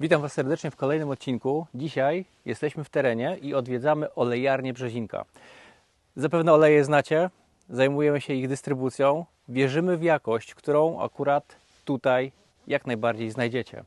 Witam Was serdecznie w kolejnym odcinku. Dzisiaj jesteśmy w terenie i odwiedzamy olejarnię Brzezinka. Zapewne oleje znacie, zajmujemy się ich dystrybucją. Wierzymy w jakość, którą akurat tutaj jak najbardziej znajdziecie.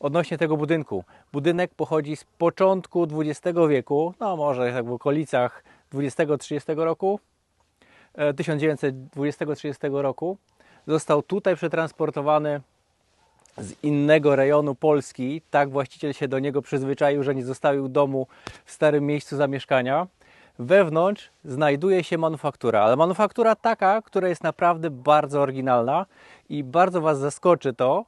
Odnośnie tego budynku. Budynek pochodzi z początku XX wieku, no może tak w okolicach 20-30 roku, e, 1920-30 roku. Został tutaj przetransportowany z innego rejonu Polski. Tak właściciel się do niego przyzwyczaił, że nie zostawił domu w starym miejscu zamieszkania. Wewnątrz znajduje się manufaktura, ale manufaktura taka, która jest naprawdę bardzo oryginalna i bardzo Was zaskoczy to,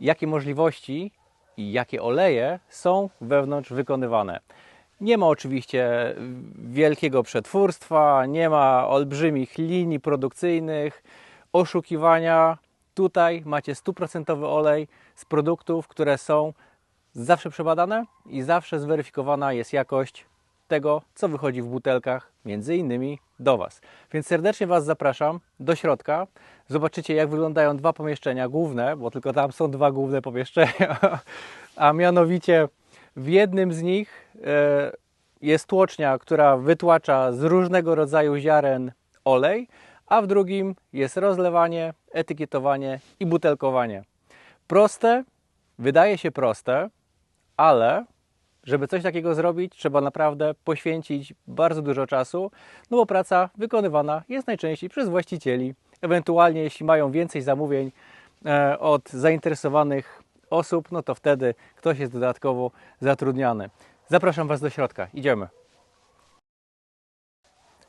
jakie możliwości i jakie oleje są wewnątrz wykonywane. Nie ma oczywiście wielkiego przetwórstwa, nie ma olbrzymich linii produkcyjnych, oszukiwania. Tutaj macie stuprocentowy olej z produktów, które są zawsze przebadane i zawsze zweryfikowana jest jakość tego, co wychodzi w butelkach, między innymi do Was. Więc serdecznie Was zapraszam do środka. Zobaczycie, jak wyglądają dwa pomieszczenia główne, bo tylko tam są dwa główne pomieszczenia, a mianowicie w jednym z nich e, jest tłocznia, która wytłacza z różnego rodzaju ziaren olej, a w drugim jest rozlewanie, etykietowanie i butelkowanie. Proste, wydaje się proste, ale żeby coś takiego zrobić, trzeba naprawdę poświęcić bardzo dużo czasu, no bo praca wykonywana jest najczęściej przez właścicieli. Ewentualnie, jeśli mają więcej zamówień e, od zainteresowanych osób, no to wtedy ktoś jest dodatkowo zatrudniany. Zapraszam Was do środka. Idziemy.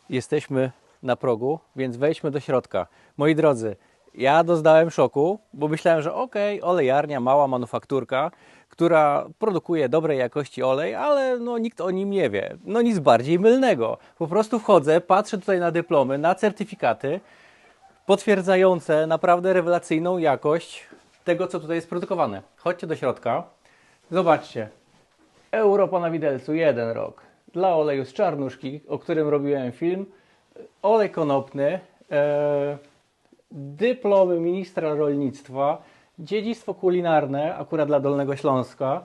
Jesteśmy na progu, więc wejdźmy do środka. Moi drodzy, ja doznałem szoku, bo myślałem, że okej, okay, olejarnia, mała manufakturka, która produkuje dobrej jakości olej, ale no, nikt o nim nie wie. No nic bardziej mylnego. Po prostu wchodzę, patrzę tutaj na dyplomy, na certyfikaty potwierdzające naprawdę rewelacyjną jakość tego, co tutaj jest produkowane. Chodźcie do środka. Zobaczcie. Europa na widelcu, jeden rok. Dla oleju z czarnuszki, o którym robiłem film. Olej konopny. E, dyplomy ministra rolnictwa Dziedzictwo kulinarne, akurat dla Dolnego Śląska,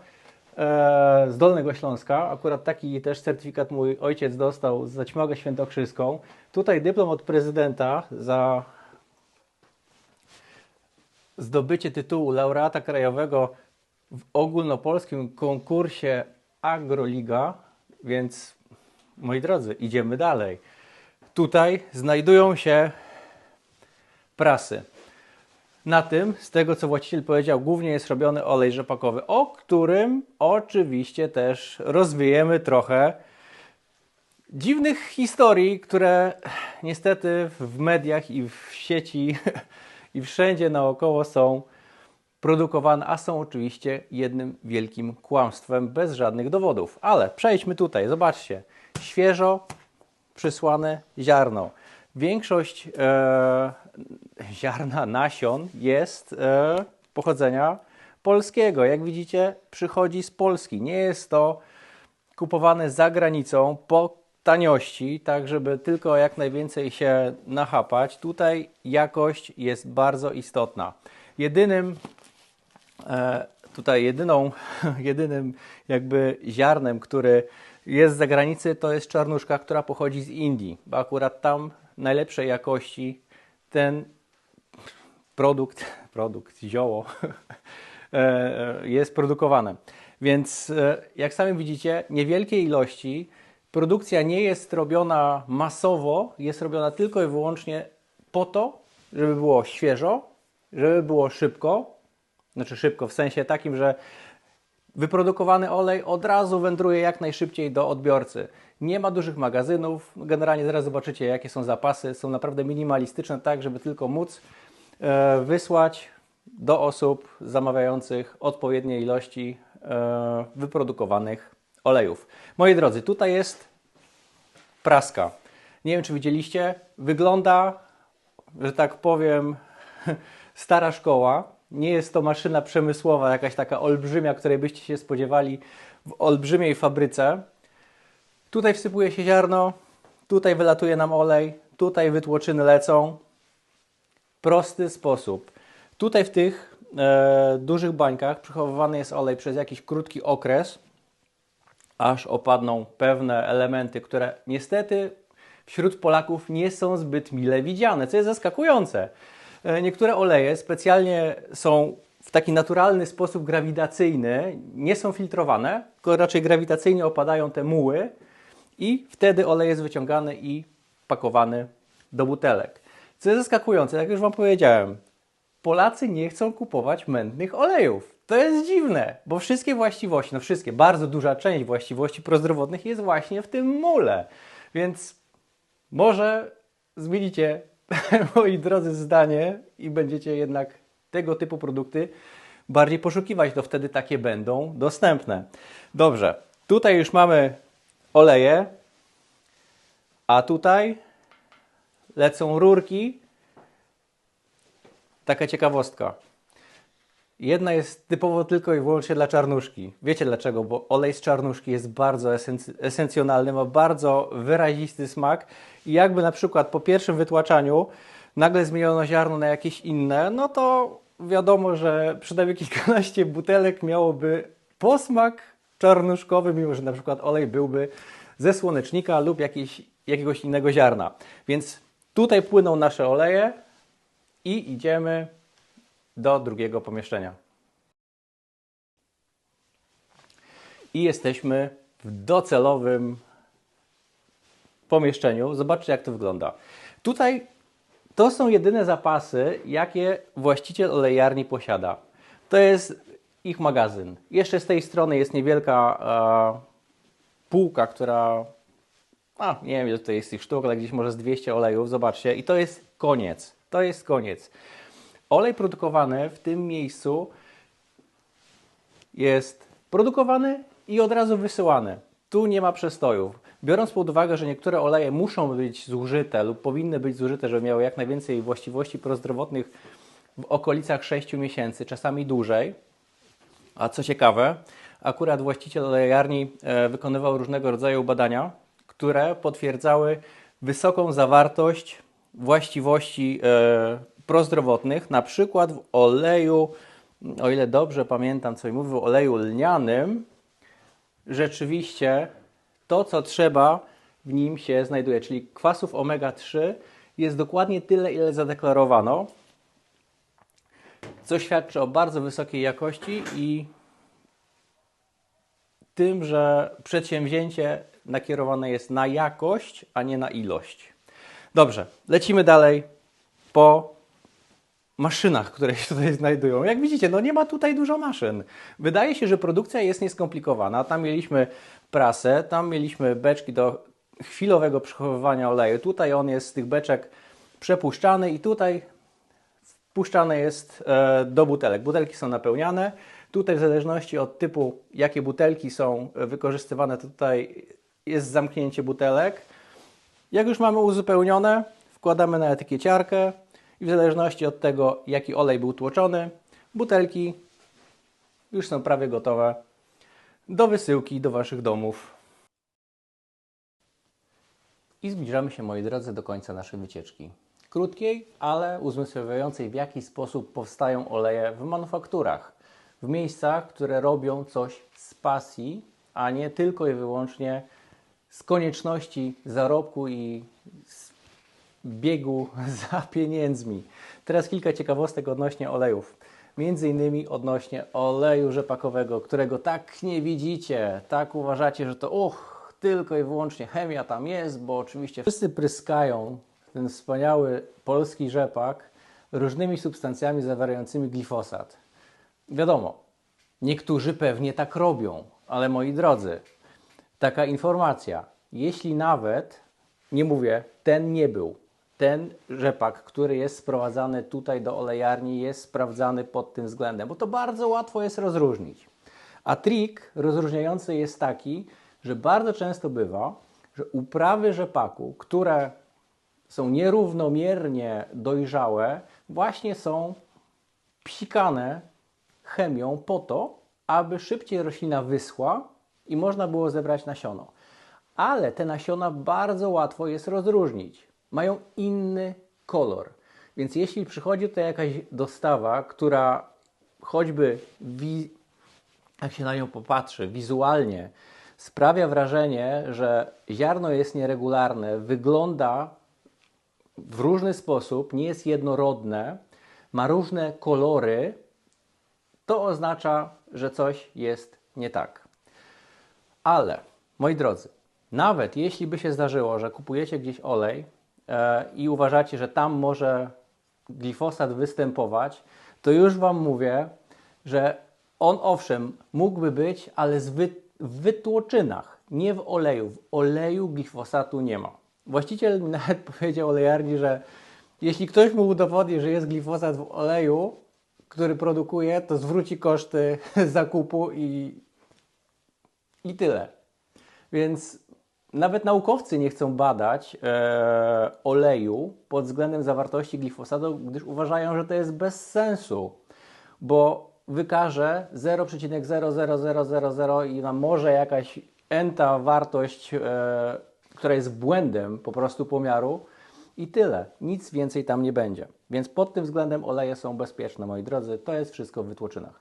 e, z Dolnego Śląska, akurat taki też certyfikat mój ojciec dostał za Ćmogę Świętokrzyską. Tutaj dyplom od prezydenta za zdobycie tytułu laureata krajowego w ogólnopolskim konkursie Agroliga, więc moi drodzy, idziemy dalej. Tutaj znajdują się prasy. Na tym, z tego co właściciel powiedział, głównie jest robiony olej rzepakowy, o którym oczywiście też rozwijemy trochę dziwnych historii, które niestety w mediach i w sieci i wszędzie naokoło są produkowane, a są oczywiście jednym wielkim kłamstwem bez żadnych dowodów. Ale przejdźmy tutaj, zobaczcie. Świeżo przysłane ziarno. Większość e, ziarna, nasion jest e, pochodzenia polskiego. Jak widzicie, przychodzi z Polski. Nie jest to kupowane za granicą po taniości, tak żeby tylko jak najwięcej się nachapać. Tutaj jakość jest bardzo istotna. Jedynym e, tutaj jedyną, jedynym jakby ziarnem, który jest z zagranicy, to jest czarnuszka, która pochodzi z Indii, bo akurat tam najlepszej jakości ten produkt, produkt, zioło e, jest produkowane. Więc e, jak sami widzicie, niewielkie ilości. Produkcja nie jest robiona masowo, jest robiona tylko i wyłącznie po to, żeby było świeżo, żeby było szybko. Znaczy szybko w sensie takim, że wyprodukowany olej od razu wędruje jak najszybciej do odbiorcy. Nie ma dużych magazynów. Generalnie zaraz zobaczycie, jakie są zapasy. Są naprawdę minimalistyczne, tak, żeby tylko móc e, wysłać do osób zamawiających odpowiednie ilości e, wyprodukowanych olejów. Moi drodzy, tutaj jest praska. Nie wiem, czy widzieliście. Wygląda, że tak powiem, stara szkoła. Nie jest to maszyna przemysłowa, jakaś taka olbrzymia, której byście się spodziewali w olbrzymiej fabryce. Tutaj wsypuje się ziarno, Tutaj wylatuje nam olej, tutaj wytłoczyny lecą. Prosty sposób. Tutaj w tych e, dużych bańkach przechowywany jest olej przez jakiś krótki okres, aż opadną pewne elementy, które niestety wśród Polaków nie są zbyt mile widziane, co jest zaskakujące. E, Niektóre oleje specjalnie są w taki naturalny sposób grawitacyjny, nie są filtrowane, tylko raczej grawitacyjnie opadają te muły i wtedy olej jest wyciągany i pakowany do butelek. Co jest zaskakujące, jak już Wam powiedziałem, Polacy nie chcą kupować mętnych olejów. To jest dziwne, bo wszystkie właściwości, no wszystkie, bardzo duża część właściwości prozdrowotnych jest właśnie w tym mule. Więc może zmienicie, moi drodzy, zdanie i będziecie jednak tego typu produkty bardziej poszukiwać, to wtedy takie będą dostępne. Dobrze, tutaj już mamy oleje, a tutaj lecą rurki. Taka ciekawostka. Jedna jest typowo tylko i wyłącznie dla czarnuszki. Wiecie dlaczego? Bo olej z czarnuszki jest bardzo esenc- esencjonalny, ma bardzo wyrazisty smak i jakby na przykład po pierwszym wytłaczaniu nagle zmieniono ziarno na jakieś inne, no to wiadomo, że przynajmniej kilkanaście butelek miałoby posmak czarnuszkowy, mimo że na przykład olej byłby ze słonecznika lub jakiejś, jakiegoś innego ziarna. Więc tutaj płyną nasze oleje i idziemy do drugiego pomieszczenia. I jesteśmy w docelowym pomieszczeniu. Zobaczcie, jak to wygląda. Tutaj to są jedyne zapasy, jakie właściciel olejarni posiada. To jest ich magazyn. Jeszcze z tej strony jest niewielka e, półka, która. A, nie wiem, ile tutaj jest tych sztuk, ale gdzieś może z 200 olejów. Zobaczcie, i to jest koniec. To jest koniec. Olej produkowany w tym miejscu jest produkowany i od razu wysyłany. Tu nie ma przestojów. Biorąc pod uwagę, że niektóre oleje muszą być zużyte lub powinny być zużyte, żeby miały jak najwięcej właściwości prozdrowotnych w okolicach 6 miesięcy, czasami dłużej. A co ciekawe, akurat właściciel olejarni e, wykonywał różnego rodzaju badania, które potwierdzały wysoką zawartość właściwości e, prozdrowotnych, na przykład w oleju, o ile dobrze pamiętam, co mi mówił, oleju lnianym, rzeczywiście to, co trzeba w nim się znajduje, czyli kwasów omega-3 jest dokładnie tyle, ile zadeklarowano, co świadczy o bardzo wysokiej jakości i tym, że przedsięwzięcie nakierowane jest na jakość, a nie na ilość. Dobrze, lecimy dalej po maszynach, które się tutaj znajdują. Jak widzicie, no nie ma tutaj dużo maszyn. Wydaje się, że produkcja jest nieskomplikowana. Tam mieliśmy prasę, tam mieliśmy beczki do chwilowego przechowywania oleju. Tutaj on jest z tych beczek przepuszczany i tutaj wpuszczane jest e, do butelek. Butelki są napełniane. Tutaj w zależności od typu, jakie butelki są wykorzystywane, tutaj jest zamknięcie butelek. Jak już mamy uzupełnione, wkładamy na etykieciarkę i w zależności od tego, jaki olej był tłoczony, butelki już są prawie gotowe do wysyłki do Waszych domów. I zbliżamy się, moi drodzy, do końca naszej wycieczki. Krótkiej, ale uzmysławiającej, w jaki sposób powstają oleje w manufakturach. W miejscach, które robią coś z pasji, a nie tylko i wyłącznie z konieczności zarobku i z biegu za pieniędzmi. Teraz kilka ciekawostek odnośnie olejów. Między innymi odnośnie oleju rzepakowego, którego tak nie widzicie, tak uważacie, że to uch, tylko i wyłącznie chemia tam jest, bo oczywiście wszyscy pryskają ten wspaniały polski rzepak różnymi substancjami zawierającymi glifosat. Wiadomo, niektórzy pewnie tak robią, ale moi drodzy, taka informacja, jeśli nawet, nie mówię, ten nie był, ten rzepak, który jest sprowadzany tutaj do olejarni, jest sprawdzany pod tym względem, bo to bardzo łatwo jest rozróżnić. A trik rozróżniający jest taki, że bardzo często bywa, że uprawy rzepaku, które są nierównomiernie dojrzałe, właśnie są psikane chemią po to, aby szybciej roślina wyschła i można było zebrać nasiono. ale te nasiona bardzo łatwo jest rozróżnić. Mają inny kolor. Więc jeśli przychodzi tutaj jakaś dostawa, która choćby jak się na nią popatrzy, wizualnie sprawia wrażenie, że ziarno jest nieregularne, wygląda w różny sposób, nie jest jednorodne, ma różne kolory, to oznacza, że coś jest nie tak. Ale, moi drodzy, nawet jeśli by się zdarzyło, że kupujecie gdzieś olej i uważacie, że tam może glifosat występować, to już Wam mówię, że on owszem mógłby być, ale w wytłoczynach, nie w oleju. W oleju glifosatu nie ma. Właściciel nawet powiedział olejarni, że jeśli ktoś mu udowodni, że jest glifosat w oleju, który produkuje, to zwróci koszty zakupu i, i tyle. Więc nawet naukowcy nie chcą badać e, oleju pod względem zawartości glifosatu, gdyż uważają, że to jest bez sensu, bo wykaże 0,00000 i na może jakaś enta wartość, e, która jest błędem po prostu pomiaru i tyle. Nic więcej tam nie będzie. Więc pod tym względem oleje są bezpieczne, moi drodzy. To jest wszystko w wytłoczynach.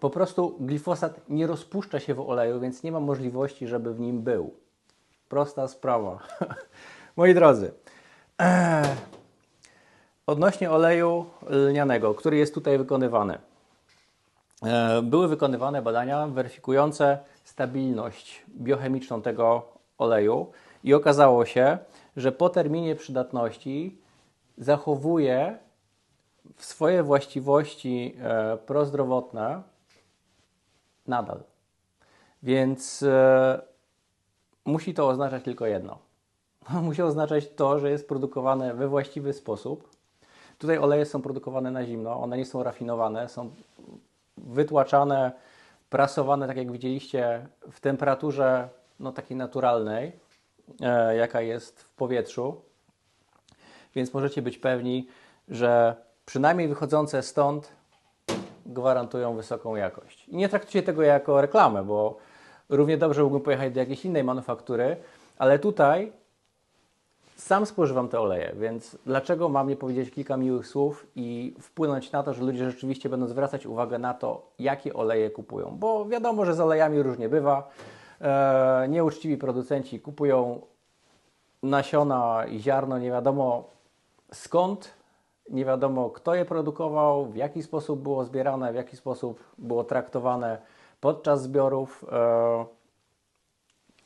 Po prostu glifosat nie rozpuszcza się w oleju, więc nie ma możliwości, żeby w nim był. Prosta sprawa. Moi drodzy, odnośnie oleju lnianego, który jest tutaj wykonywany. E, Były wykonywane badania weryfikujące stabilność biochemiczną tego oleju i okazało się, że po terminie przydatności zachowuje swoje właściwości e, prozdrowotne nadal. Więc e, musi to oznaczać tylko jedno. Musi oznaczać to, że jest produkowane we właściwy sposób. Tutaj oleje są produkowane na zimno, one nie są rafinowane, są wytłaczane, prasowane, tak jak widzieliście, w temperaturze no, takiej naturalnej, e, jaka jest w powietrzu. Więc możecie być pewni, że przynajmniej wychodzące stąd gwarantują wysoką jakość. I nie traktujcie tego jako reklamę, bo równie dobrze mógłbym pojechać do jakiejś innej manufaktury, ale tutaj sam spożywam te oleje, więc dlaczego mam nie powiedzieć kilka miłych słów i wpłynąć na to, że ludzie rzeczywiście będą zwracać uwagę na to, jakie oleje kupują? Bo wiadomo, że z olejami różnie bywa. E, nieuczciwi producenci kupują nasiona i ziarno nie wiadomo skąd, nie wiadomo kto je produkował, w jaki sposób było zbierane, w jaki sposób było traktowane podczas zbiorów. E,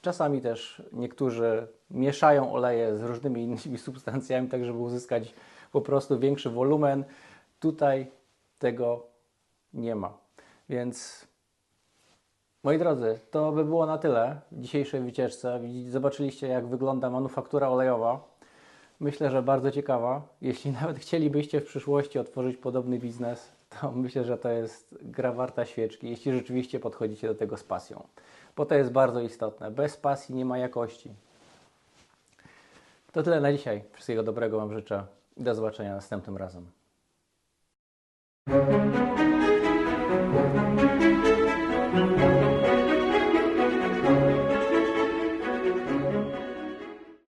Czasami też niektórzy mieszają oleje z różnymi innymi substancjami, tak żeby uzyskać po prostu większy wolumen. Tutaj tego nie ma. Więc moi drodzy, to by było na tyle w dzisiejszej wycieczce. Zobaczyliście, jak wygląda manufaktura olejowa. Myślę, że bardzo ciekawa. Jeśli nawet chcielibyście w przyszłości otworzyć podobny biznes, to myślę, że to jest gra warta świeczki, jeśli rzeczywiście podchodzicie do tego z pasją. Bo to jest bardzo istotne. Bez pasji nie ma jakości. To tyle na dzisiaj. Wszystkiego dobrego Wam życzę do zobaczenia następnym razem.